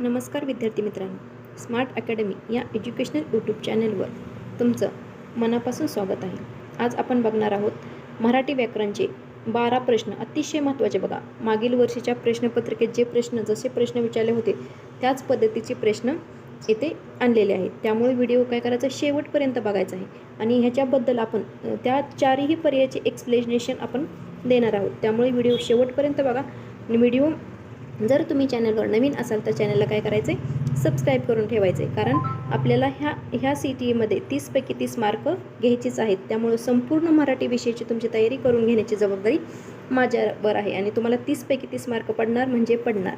नमस्कार विद्यार्थी मित्रांनो. स्मार्ट अकॅडमी या एज्युकेशनल यूट्यूब चॅनलवर तुमचं मनापासून स्वागत आहे. आज आपण बघणार आहोत मराठी व्याकरणचे बारा प्रश्न. अतिशय महत्त्वाचे बघा. मागील वर्षीच्या प्रश्नपत्रिकेत जे प्रश्न जसे प्रश्न विचारले होते त्याच पद्धतीचे प्रश्न येथे आणलेले आहेत. त्यामुळे व्हिडिओ काय करायचा? शेवटपर्यंत बघायचा आहे. आणि ह्याच्याबद्दल आपण त्या चारही पर्यायाचे एक्सप्लेनेशन आपण देणार आहोत. त्यामुळे व्हिडिओ शेवटपर्यंत बघा. आणि व्हिडिओ जर तुम्ही चॅनलवर नवीन असाल तर चॅनलला काय करायचं आहे सबस्क्राईब करून ठेवायचे कारण आपल्याला ह्या ह्या सी टी ईमध्ये तीसपैकी तीस मार्क घ्यायचीच आहेत. त्यामुळं संपूर्ण मराठी विषयाची तुमची तयारी करून घेण्याची जबाबदारी माझ्यावर आहे आणि तुम्हाला तीसपैकी तीस मार्क पडणार म्हणजे पडणार.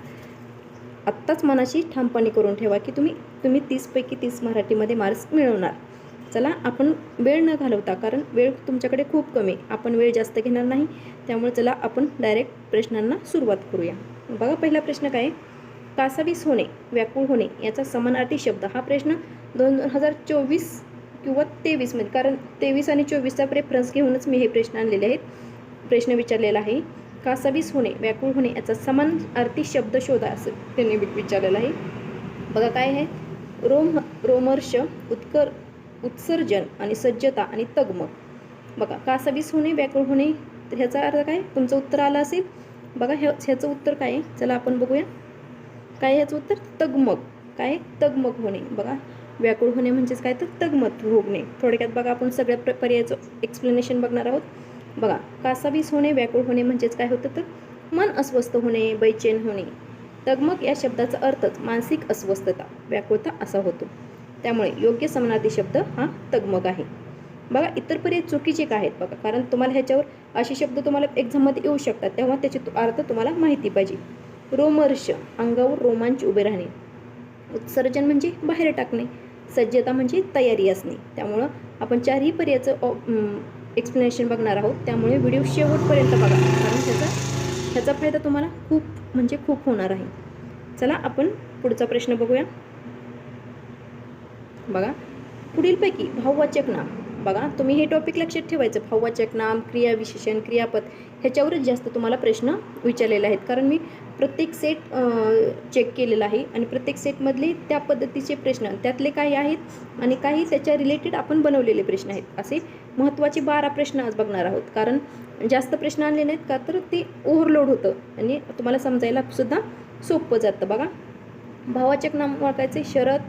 आत्ताच मनाशी ठामपणे करून ठेवा की तुम्ही तुम्ही तीसपैकी तीस मराठीमध्ये मार्क्स मिळवणार. चला आपण वेळ न घालवता कारण वेळ तुमच्याकडे खूप कमी आपण वेळ जास्त घेणार नाही. त्यामुळे चला आपण डायरेक्ट प्रश्नांना सुरुवात करूया. बघा पहिला प्रश्न काय? कासावीस होणे व्याकुळ होणे याचा समानार्थी शब्द. हा प्रश्न दोन हजार चोवीस किंवा तेवीसमध्ये कारण तेवीस आणि चोवीसचा प्रेफरन्स घेऊनच मी हे प्रश्न आणलेले आहेत. प्रश्न विचारलेला आहे. कासावीस होणे व्याकुळ होणे याचा समान अर्थी शब्द शोधा असं त्यांनी वि- विचारलेलं आहे. बघा काय आहे? रोम रोमर्ष उत्कर उत्सर्जन आणि सज्जता आणि तगमग. बघा कासावीस होणे व्याकुळ होणे तर ह्याचा अर्थ काय? तुमचं उत्तर आलं असेल. बघा ह्या ह्याचं उत्तर काय आहे? चला आपण बघूया. काय ह्याचं उत्तर? तगमग. काय? तगमग होणे. बघा व्याकुळ होणे म्हणजेच काय? तर तगमग भोगणे. थोडक्यात बघा आपण सगळ्या प्र पर्यायाचं एक्सप्लेनेशन बघणार आहोत. बघा कासावीस होणे व्याकुळ होणे म्हणजेच काय होतं तर? मन अस्वस्थ होणे बैचेन होणे. तगमग या शब्दाचा अर्थच मानसिक अस्वस्थता. व्याकुळता असा होतो. त्यामुळे योग्य समानार्थी शब्द हा तगमग आहे. बघा इतर पर्याय चुकीचे काय आहेत? बघा कारण तुम्हाला ह्याच्यावर असे शब्द तुम्हाला एक्झाममध्ये येऊ शकतात. तेव्हा त्याचे तु- अर्थ तुम्हाला माहिती पाहिजे. रोमर्ष अंगावर रोमांच उभे राहणे. उत्सर्जन म्हणजे बाहेर टाकणे. सज्जता म्हणजे तयारी असणे. त्यामुळं आपण चारही पर्यायाचं एक्सप्लेनेशन बघणार आहोत. त्यामुळे व्हिडिओ शेवटपर्यंत बघा. कारण त्याचा ह्याचा फायदा तुम्हाला खूप म्हणजे खूप होणार आहे. चला आपण पुढचा प्रश्न बघूया. बघा पुढीलपैकी भाववाचक नाम. बघा तुम्ही हे टॉपिक लक्षात ठेवायचं. भाववाचक नाम क्रियाविशेषण क्रियापद ह्याच्यावरच जास्त तुम्हाला प्रश्न विचारलेले आहेत. कारण मी प्रत्येक सेट चेक केलेला आहे आणि प्रत्येक सेटमधले त्या पद्धतीचे प्रश्न त्यातले काही आहेत आणि काही त्याच्या रिलेटेड आपण बनवलेले प्रश्न आहेत. असे महत्त्वाचे बारा प्रश्न आज बघणार आहोत. कारण जास्त प्रश्न आणले नाहीत का तर ते ओव्हरलोड होतं आणि तुम्हाला समजायला सुद्धा सोपं जातं. बघा भावाचक नाम ओळखायचे शरद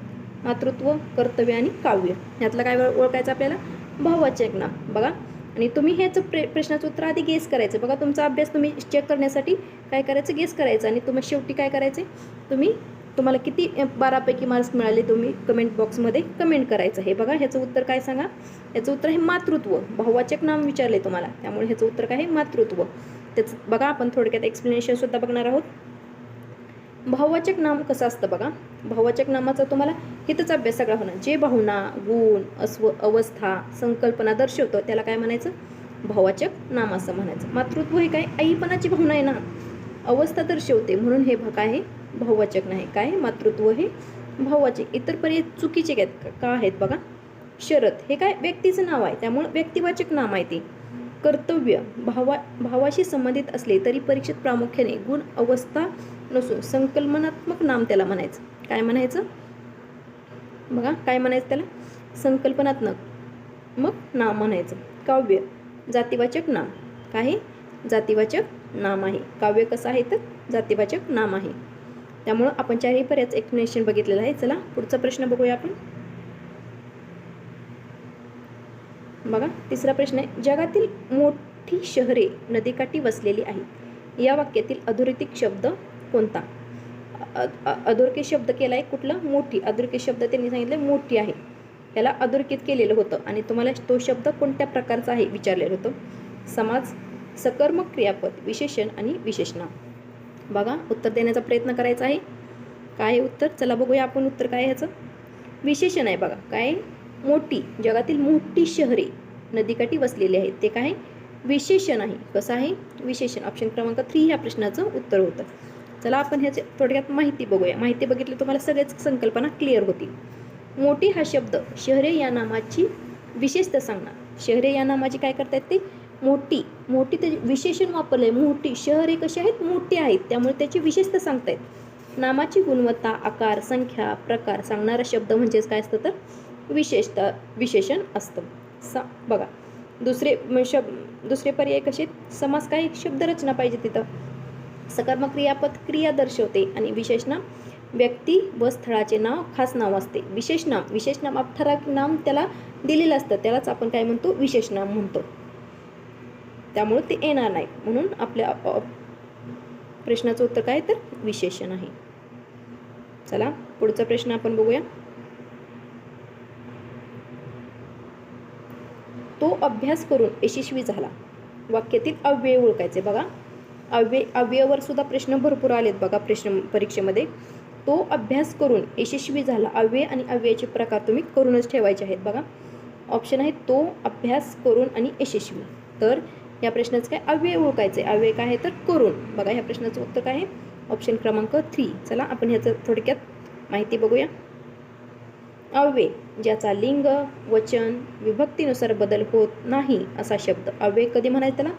मातृत्व कर्तव्य आणि काव्य. ह्यातलं काय ओळखायचं आपल्याला? भाववाचक ना बघा. आणि तुम्ही ह्याचं प्रे प्रश्नाचं उत्तर आधी गेस करायचं. बघा तुमचा अभ्यास तुम्ही चेक करण्यासाठी काय करायचं गेस करायचं. आणि तुम्ही शेवटी काय करायचे? तुम्ही तुम्हाला किती बारापैकी मार्क्स मिळाले तुम्ही कमेंट बॉक्समध्ये कमेंट करायचं. हे बघा ह्याचं उत्तर काय सांगा? याचं उत्तर आहे मातृत्व. भाववाचक नाम विचारले तुम्हाला. त्यामुळे ह्याचं उत्तर काय आहे? मातृत्व. त्याचं बघा आपण थोडक्यात एक्सप्लेनेशनसुद्धा बघणार आहोत. भाववाचक नाम कसं असतं बघा? भाववाचक नामाचा तुम्हाला हितच अभ्यास सगळा होणार. जे भावना गुण अस्व अवस्था संकल्पना दर्शवतं त्याला काय म्हणायचं? भाववाचक नाम असं म्हणायचं. मातृत्व हे काय? आईपणाची भावना आहे ना? अवस्था दर्शवते. म्हणून हे काय आहे भाववाचक नाही. काय? मातृत्व हे भाववाचक. इतर पर्याय चुकीचे काय आहेत? का आहेत बघा? शरद. हे काय? व्यक्तीचं नाव आहे. त्यामुळं व्यक्तिवाचक नाम आहे ते. कर्तव्य. भावा भावाशी संबंधित असले तरी परीक्षेत प्रामुख्याने गुण अवस्था नसून संकल्पनात्मक नाम त्याला म्हणायचं. काय म्हणायचं? बघा काय म्हणायचं त्याला? संकल्पनात्मक मग नाम म्हणायचं. काव्य जातीवाचक नाम. काय जातीवाचक नाम आहे. काव्य कसं आहे तर? जातीवाचक नाम आहे. त्यामुळं आपण चारही पर्याच एक्सप्लेनेशन बघितलेलं आहे. चला पुढचा प्रश्न बघूया आपण. बघा तिसरा प्रश्न आहे. जगातील मोठी शहरे नदीकाठी वसलेली आहेत. या वाक्यातील अधोरेतिक शब्द कोणता? अधोरकी शब्द केला आहे कुठला? मोठी. अधोरकी शब्द त्यांनी सांगितलं मोठी आहे. त्याला अधोरेखित केलेलं होतं आणि तुम्हाला तो शब्द कोणत्या प्रकारचा आहे विचारलेलं होतं? समाज सकर्मक क्रियापद विशेषण आणि विशेषणा. बघा उत्तर देण्याचा प्रयत्न करायचा आहे. काय आहे उत्तर? चला बघूया आपण उत्तर काय ह्याचं. विशेषण आहे बघा. काय मोठी. जगातील मोठी शहरे नदीकाठी वसलेली आहेत. ते काय विशेषण आहे. कसं आहे? विशेषण. ऑप्शन क्रमांक थ्री ह्या प्रश्नाचं उत्तर होतं. चला आपण ह्याची थोडक्यात माहिती बघूया. माहिती बघितली तुम्हाला सगळ्याच संकल्पना क्लिअर होतील. मोठी हा शब्द शहरे या नामाची विशेषता सांगणार. शहरे या नामाची काय करतायत ते? मोठी मोठी त्याची विशेषण वापरले मोठी शहरे कशी आहेत? मोठी आहेत. त्यामुळे त्याची विशेषता सांगतायत. नामाची गुणवत्ता आकार संख्या प्रकार सांगणारा शब्द म्हणजेच काय असतं तर? विशेषता विशेषण असतं. सा बघा. दुसरे शब्द शब दुसरे पर्याय कसे समास काय? शब्दरचना पाहिजे तिथं. सकर्मक क्रियापद क्रिया दर्शवते आणि विशेष नाम व्यक्ती व स्थळाचे नाव खास नाव असते. विशेष नाम विशेष नाम ठराविक नाम त्याला दिलेलं असतं. त्यालाच आपण काय म्हणतो? विशेष नाम म्हणतो. त्यामुळे ते येणार नाही. म्हणून आपल्या प्रश्नाचं उत्तर काय? तर विशेषण आहे चला पुढचा प्रश्न आपण बघूया. तो अभ्यास करून यशस्वी झाला. वाक्यातील अव्यय ओळखायचे. बघा. अव्यय अव्ययावर सुद्धा प्रश्न भरपूर आलेत बघा प्रश्न परीक्षेमध्ये. तो अभ्यास करून यशस्वी झाला अव्यय आणि अव्ययाचे प्रकार तुम्ही करूनच ठेवायचे आहेत बघा. ऑप्शन आहे तो अभ्यास करून आणि यशस्वी. तर या प्रश्नाचं काय? अव्यय ओळखायचं आहे अव्यय काय आहे तर करून. बघा ह्या प्रश्नाचं उत्तर काय आहे? ऑप्शन क्रमांक थ्री चला आपण ह्याचं थोडक्यात माहिती बघूया. अव्यय ज्याचा लिंग वचन विभक्तीनुसार बदल होत नाही असा शब्द. अव्यय कधी म्हणायचं त्याला?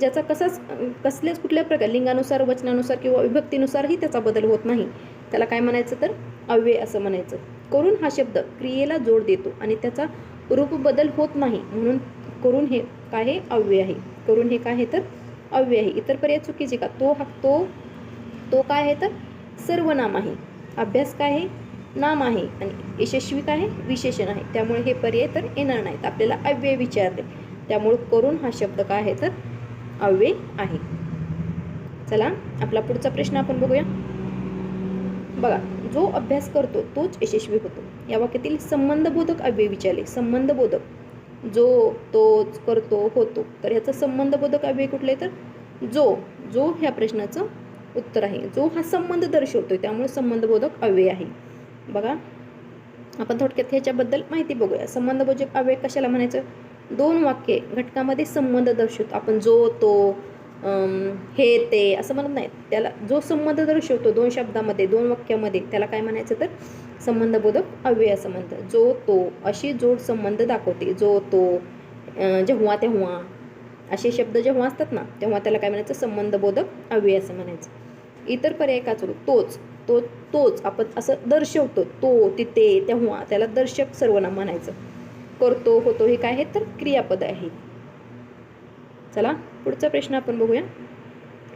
ज्याचा कसाच कसल्याच कुठल्या प्रकार लिंगानुसार वचनानुसार किंवा विभक्तीनुसारही त्याचा बदल होत नाही. त्याला काय म्हणायचं तर अव्यय असं म्हणायचं. करून हा शब्द क्रियेला जोड देतो आणि त्याचा रूप बदल होत नाही. म्हणून करून हे काय आहे? अव्यय आहे. करून हे काय आहे तर अव्यय आहे. इतर पर्याय चुकीचे का? तो हा तो तो काय आहे तर सर्वनाम आहे. अभ्यास काय आहे? नाम आहे. आणि यशस्वी काय आहे? विशेषण आहे. त्यामुळे हे पर्याय तर येणार नाहीत. आपल्याला अव्यय विचारले. त्यामुळे करून हा शब्द काय आहे तर अव्यय आहे. चला आपला पुढचा प्रश्न आपण बघूया. बघा जो अभ्यास करतो तोच यशस्वी होतो. या वाक्यातील संबंधबोधक अव्यय विचारले. संबंधबोधक जो तोच करतो होतो. तर ह्याचा संबंधबोधक अव्यय कुठले तर? जो जो ह्या प्रश्नाचं उत्तर आहे. जो हा संबंध दर्शवतोय त्यामुळे संबंधबोधक अव्यय आहे. बघा आपण थोडक्यात ह्याच्याबद्दल माहिती बघूया. संबंधबोधक अव्यय कशाला म्हणायचं? दोन वाक्ये घटकामध्ये संबंध दर्शवतो. आपण जो तो हे ते असं म्हणत नाही. त्याला जो संबंध दर्शवतो दोन शब्दामध्ये दोन वाक्यामध्ये त्याला काय म्हणायचं तर संबंधबोधक अव्यय असं म्हणतं जो तो अशी जोड संबंध दाखवते. जो तो जेव्हा तेव्हा. असे शब्द जेव्हा असतात ना तेव्हा त्याला काय म्हणायचं? संबंधबोधक अव्यय असं म्हणायचं. इतर पर्याय का चोरू तोच. तो तोच आपण असं दर्शवतो. तो तिथे तेव्हा. त्याला दर्शक सर्वनाम म्हणायचं. करतो होतो हे काय? आहे तर क्रियापद आहे. चला पुढचा प्रश्न आपण बघूया.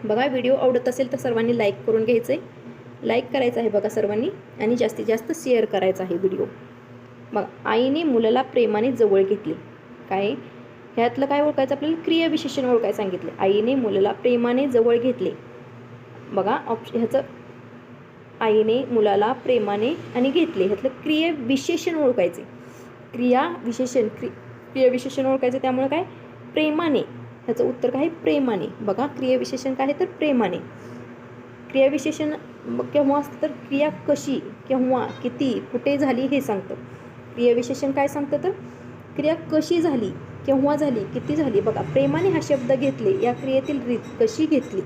बघा व्हिडिओ आवडत असेल तर सर्वांनी लाईक करून घ्यायचं आहे लाईक करायचं आहे बघा सर्वांनी आणि जास्तीत जास्त शेअर करायचा आहे व्हिडिओ. बघा आईने मुलाला प्रेमाने जवळ घेतले. काय? ह्यातलं काय ओळखायचं? आपल्याला क्रियाविशेषण ओळखायला सांगितले. आईने मुलाला प्रेमाने जवळ घेतले. बघा ऑप्शन ह्याचं आईने मुलाला प्रेमाने आणि घेतले. ह्यातलं क्रिया विशेषण ओळखायचे. क्रिया विशेषण क्रि क्रियाविशेषण ओळखायचं त्यामुळे काय? प्रेमाने. ह्याचं उत्तर काय? आहे? प्रेमाने. बघा क्रियाविशेषण काय आहे तर प्रेमाने. क्रियाविशेषण केव्हा असतं तर क्रिया कशी केव्हा किती कुठे झाली हे सांगतं. क्रियाविशेषण काय सांगतं तर? क्रिया कशी झाली केव्हा झाली किती झाली? बघा प्रेमाने हा शब्द घेतले या क्रियेतील रीत कशी घेतली?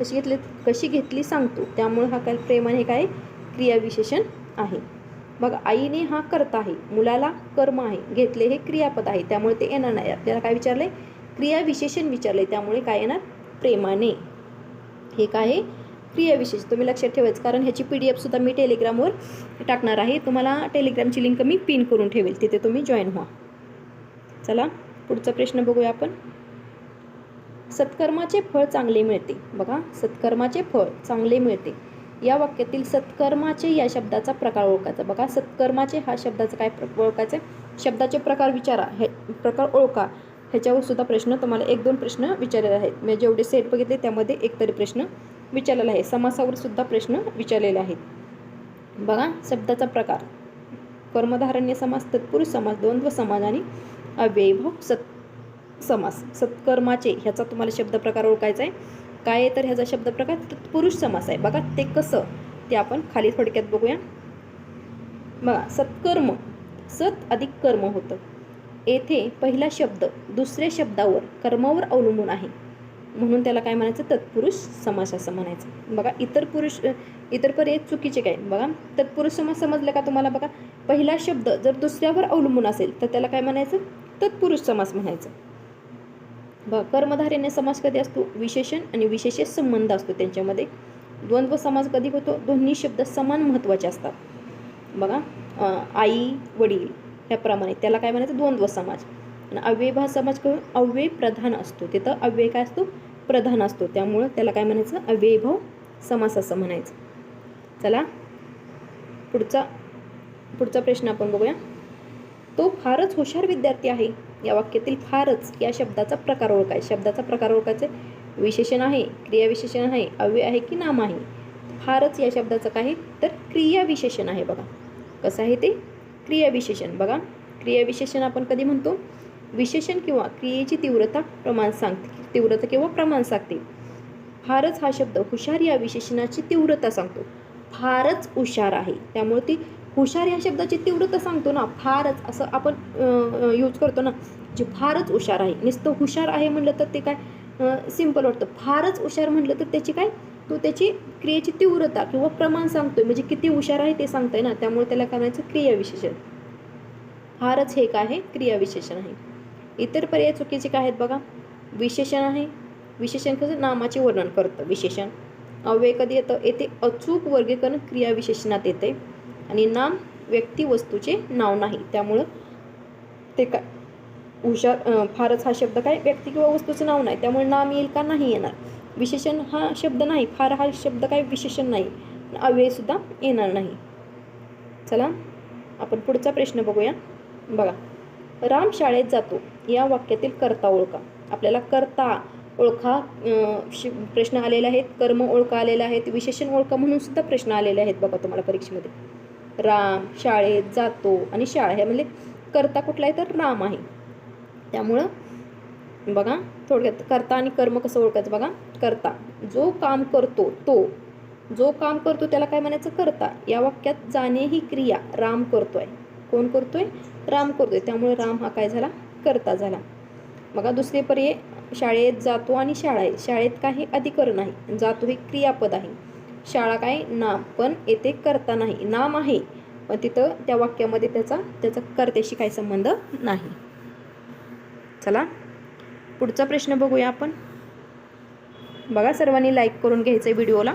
कशी घेतली कशी घेतली सांगतो. त्यामुळे हा काय प्रेमाने काय? क्रियाविशेषण आहे. मग आईने हा करता आहे. मुलाला कर्म आहे. घेतले हे क्रियापद आहे. त्यामुळे ते येणार नाही. आपल्याला काय विचारले क्रियाविशेषण विचारले त्यामुळे काय येणार? प्रेमाने. हे काय आहे? क्रियाविशेष. तुम्ही लक्षात ठेवायचं. कारण ह्याची पी डी एफसुद्धा मी टेलिग्रामवर टाकणार आहे. तुम्हाला टेलिग्रामची लिंक मी पिन करून ठेवेल. तिथे तुम्ही जॉईन व्हा. चला पुढचा प्रश्न बघूया आपण. सत्कर्माचे फळ चांगले मिळते. बघा सत्कर्माचे फळ चांगले मिळते. या वाक्यातील सत्कर्माचे या शब्दाचा प्रकार ओळखायचा. बघा सत्कर्माचे हा शब्दाचा काय प्र- ओळखायचं शब्दाचे प्रकार विचारा. हे प्रकार ओळखा. ह्याच्यावर सुद्धा प्रश्न तुम्हाला एक दोन प्रश्न विचारलेले आहेत. म्हणजे जेवढे सेट बघितले त्यामध्ये एक तरी प्रश्न विचारलेला आहे. समासावर सुद्धा प्रश्न विचारलेले आहेत. बघा शब्दाचा प्रकार. कर्मधारण्य समास तत्पुरुष समास द्वंद्व समाज आणि अव्ययभाव सत् समास. सत्कर्माचे ह्याचा तुम्हाला शब्दप्रकार ओळखायचा आहे. काय आहे तर ह्याचा शब्दप्रकार तत्पुरुष समास आहे. बघा ते कसं? ते आपण खाली थोडक्यात बघूया. बघा सत्कर्म सत अधिक कर्म होतं. येथे पहिला शब्द दुसऱ्या शब्दावर कर्मावर अवलंबून आहे. म्हणून त्याला काय म्हणायचं? तत्पुरुष समास असं म्हणायचं. बघा इतर पुरुष इतर पर्याय चुकीचे काय? बघा तत्पुरुष समास समजलं का तुम्हाला? बघा पहिला शब्द जर दुसऱ्यावर अवलंबून असेल तर त्याला काय म्हणायचं? तत्पुरुष समास म्हणायचं. भ कर्मधारेने समास कधी असतो? विशेषण आणि विशेष संबंध असतो त्यांच्यामध्ये. द्वंद्व समास कधी होतो? दोन्ही शब्द समान महत्त्वाचे असतात. बघा आई वडील ह्याप्रमाणे. त्याला काय म्हणायचं? द्वंद्व समाज. आणि अव्ययभाव समाज करून अव्यय प्रधान असतो. तिथं अव्यय काय असतो? प्रधान असतो. त्यामुळं त्याला काय म्हणायचं? अव्ययभाव समास असं म्हणायचं. चला पुढचा पुढचा प्रश्न आपण बघूया. तो फारच हुशार विद्यार्थी आहे. या वाक्यातील फारच या शब्दाचा प्रकार ओळखाय. शब्दाचा प्रकार ओळखायचे विशेषण आहे क्रियाविशेषण आहे अव्यय आहे की नाम आहे. फारच या शब्दाचं काय तर क्रियाविशेषण आहे बघा. कसं आहे ते? क्रियाविशेषण बघा क्रियाविशेषण आपण कधी म्हणतो? विशेषण किंवा क्रियेची तीव्रता प्रमाण सांगते. तीव्रता किंवा प्रमाण सांगते. फारच हा शब्द हुशार या विशेषणाची तीव्रता सांगतो. फारच हुशार आहे. त्यामुळे ती हुशार या शब्दाची तीव्रता सांगतो ना फारच असं आपण यूज करतो ना जे फारच हुशार आहे. नुसतं हुशार आहे म्हटलं तर ते काय सिंपल वाटतं. फारच हुशार म्हटलं तर त्याची काय तो त्याची क्रियेची तीव्रता किंवा प्रमाण सांगतोय. म्हणजे किती हुशार आहे ते सांगतोय ना त्यामुळे त्याला करायचं क्रियाविशेषण फारच हे काय आहे? क्रियाविशेषण आहे. इतर पर्याय चुकीचे काय आहेत बघा? विशेषण आहे. विशेषण कसं? नामाचे वर्णन करतं विशेषण. अव्यय कधी येतं? येथे अचूक वर्गीकरण क्रियाविशेषणात येते. आणि नाम व्यक्ती वस्तूचे नाव नाही. त्यामुळं ते काय? हुशार फारच हा शब्द काय? व्यक्ती किंवा वस्तूचं नाव नाही. त्यामुळे नाम येईल का? नाही येणार. विशेषण हा शब्द नाही. फार हा शब्द काय? विशेषण नाही. अव्ययसुद्धा येणार नाही. चला आपण पुढचा प्रश्न बघूया. बघा. राम शाळेत जातो. या वाक्यातील कर्ता ओळखा. आपल्याला कर्ता ओळखा शि- प्रश्न आलेले आहेत. कर्म ओळखा आलेले आहेत. विशेषण ओळखा म्हणून सुद्धा प्रश्न आलेले आहेत. बघा तुम्हाला परीक्षेमध्ये. राम शाळेत जातो आणि शाळा हे म्हणजे करता कुठला आहे तर राम आहे. त्यामुळं बघा थोडक्यात करता आणि कर्म कसं ओळखायचं बघा? करता. जो काम करतो तो. जो काम करतो त्याला काय म्हणायचं? करता. या वाक्यात जाणे ही क्रिया. राम करतोय. कोण करतोय? राम करतोय. त्यामुळे राम हा काय झाला? करता झाला. बघा दुसरे पर्याय. शाळेत जातो आणि शाळा आहे. शाळेत काही अधिकरण आहे. जातो हे क्रियापद आहे. शाळा काय? नाम. पण येथे करता नाही. नाम आहे. पण तिथं त्या वाक्यामध्ये त्याचा त्याचा कर्त्याशी काही संबंध नाही. चला. पुढचा प्रश्न बघूया आपण. बघा सर्वांनी लाईक करून घ्यायचं आहे व्हिडिओला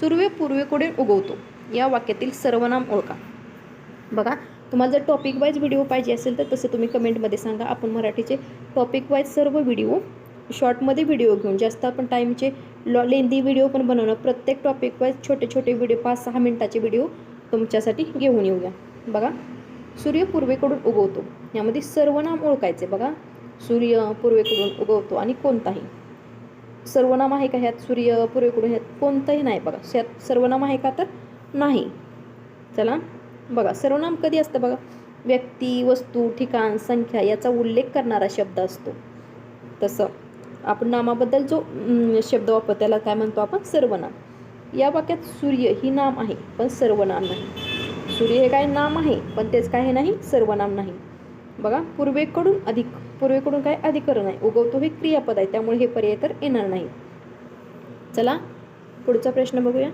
सूर्य पूर्वेकडे उगवतो? या वाक्यातील सर्वनाम ओळखा. बघा तुम्हाला जर टॉपिक वाईज व्हिडिओ पाहिजे असेल तर तसं तुम्ही कमेंटमध्ये सांगा. आपण मराठीचे टॉपिक वाईज सर्व व्हिडिओ शॉर्टमध्ये व्हिडिओ घेऊन जास्त आपण टाईमचे लॉ लेंदी व्हिडिओ पण बनवणं. प्रत्येक टॉपिक वाईज छोटे छोटे व्हिडिओ पाच सहा मिनटाचे व्हिडिओ तुमच्यासाठी घेऊन येऊया. बघा. सूर्य पूर्वेकडून उगवतो. यामध्ये सर्वनाम ओळखायचे. बघा. सूर्य पूर्वेकडून उगवतो आणि कोणताही. सर्वनाम आहे का ह्यात? सूर्य पूर्वेकडून ह्यात कोणताही नाही. बघा. ह्यात सर्वनाम आहे का तर नाही. चला. बघा. सर्वनाम कधी असतं बघा? व्यक्ती वस्तू ठिकाण संख्या याचा उल्लेख करणारा शब्द असतो. तसं. आपण नामाबद्दल जो शब्द वापरतो त्याला काय म्हणतो आपण? सर्वनाम. या वाक्यात सूर्य ही नाम आहे पण सर्वनाम नाही. सूर्य हे काय नाम आहे पण तेच काय नाही? सर्वनाम नाही. बघा पूर्वेकडून अधिक पूर्वेकडून काय अधिकरण आहे? उगवतो हे क्रियापद आहे त्यामुळे हे पर्याय तर येणार नाही. चला पुढचा प्रश्न बघूया.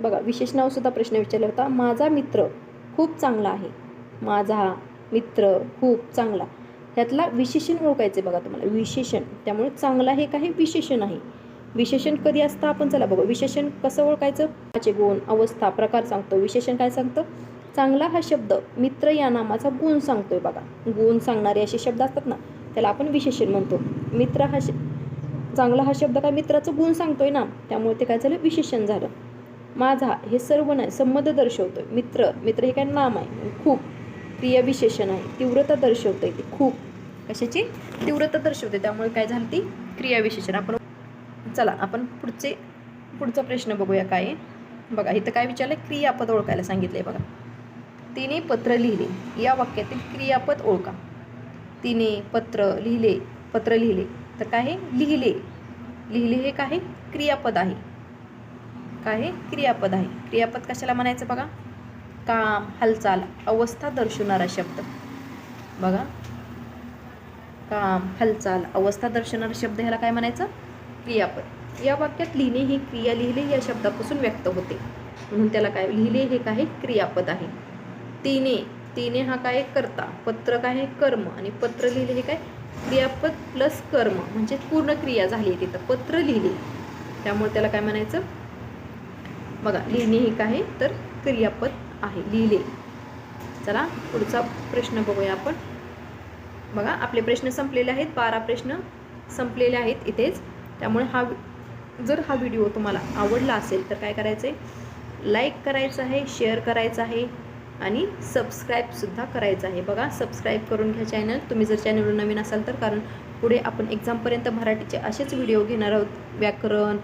बघा विशेष नाव सुद्धा प्रश्न विचारला होता. माझा मित्र खूप चांगला आहे. माझा मित्र खूप चांगला. ह्यातला विशेषण ओळखायचं आहे बघा तुम्हाला. विशेषण. त्यामुळे चांगला हे काही विशेषण आहे विशेषण कधी असतं? आपण चला बघू. विशेषण कसं ओळखायचं? त्याचे गुण अवस्था प्रकार सांगतो. विशेषण काय सांगतं? चांगला हा शब्द मित्र या नामाचा गुण सांगतोय बघा. गुण सांगणारे असे शब्द असतात ना त्याला आपण विशेषण म्हणतो. मित्र हा श चांगला हा शब्द काय? मित्राचं गुण सांगतोय ना. त्यामुळे ते काय झालं? विशेषण झालं. माझा हे सर्व नाही संबंध दर्शवतोय. मित्र मित्र हे काय नाम आहे. खूप. क्रियाविशेषण आहे. तीव्रता दर्शवते ते. खूप. कशाची? तीव्रता दर्शवते त्यामुळे काय झालं ती? क्रियाविशेषण आपण चला आपण पुढचे पुढचा प्रश्न बघूया काय आहे. बघा इथं काय विचारलं क्रियापद ओळखायला सांगितलंय बघा. तिने पत्र लिहिले. या वाक्यातील क्रियापद ओळखा. तिने पत्र लिहिले पत्र लिहिले. तर काय आहे? लिहिले. लिहिले हे काय आहे? क्रियापद आहे. काय आहे? क्रियापद आहे. क्रियापद कशाला म्हणायचं बघा? काम हालचाल अवस्था दर्शवणारा शब्द. बघा. काम हालचाल अवस्था दर्शवणारा शब्द ह्याला काय म्हणायचं? क्रियापद. या वाक्यात लिहिणे ही क्रिया लिहिले या शब्दापासून व्यक्त होते. म्हणून त्याला काय? लिहिले हे काय क्रियापद आहे. तिने तिने हा काय? करता. पत्र काय आहे? कर्म. आणि पत्र लिहिले हे काय? क्रियापद प्लस कर्म. म्हणजे पूर्ण क्रिया झाली आहे तिथं. पत्र लिहिले. त्यामुळे त्याला काय म्हणायचं? बघा. लिहिणे हे काय? आहे तर क्रियापद आहे लिहिले. चला पुढचा प्रश्न बघूया आपण. बघा आपले प्रश्न संपलेले आहेत बारा प्रश्न संपलेले आहेत इथेच. त्यामुळे हा जर हा व्हिडिओ तुम्हाला आवडला असेल तर काय करायचं आहे लाईक करायचं आहे शेअर करायचं आहे आणि सबस्क्राईबसुद्धा करायचं आहे. बघा सबस्क्राईब करून घ्या चॅनल. तुम्ही जर चॅनलवर नवीन असाल तर कारण पुढे आपण एक्झामपर्यंत मराठीचे असेच व्हिडिओ घेणार आहोत. व्याकरण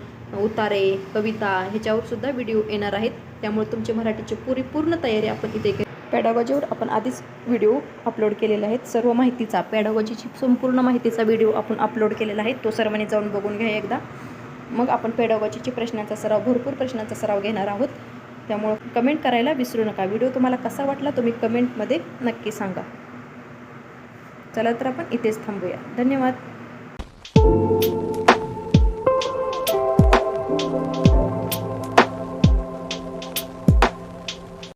उतारे कविता ह्याच्यावर सुद्धा व्हिडिओ येणार आहेत. त्यामुळे तुमची मराठीची पुरी पूर्ण तयारी आपण इथे के पॅडागॉजीवर आपण आधीच व्हिडिओ अपलोड केलेले आहेत सर्व माहितीचा पॅडागॉजीची संपूर्ण माहितीचा व्हिडिओ आपण अपलोड केलेला आहे. तो सर्वांनी जाऊन बघून घ्या एकदा. मग आपण पेडागॉजीची प्रश्नांचा सराव भरपूर प्रश्नांचा सराव घेणार आहोत. त्यामुळं कमेंट करायला विसरू नका. व्हिडिओ तुम्हाला कसा वाटला तुम्ही कमेंटमध्ये नक्की सांगा. चला तर आपण इथेच थांबूया. धन्यवाद.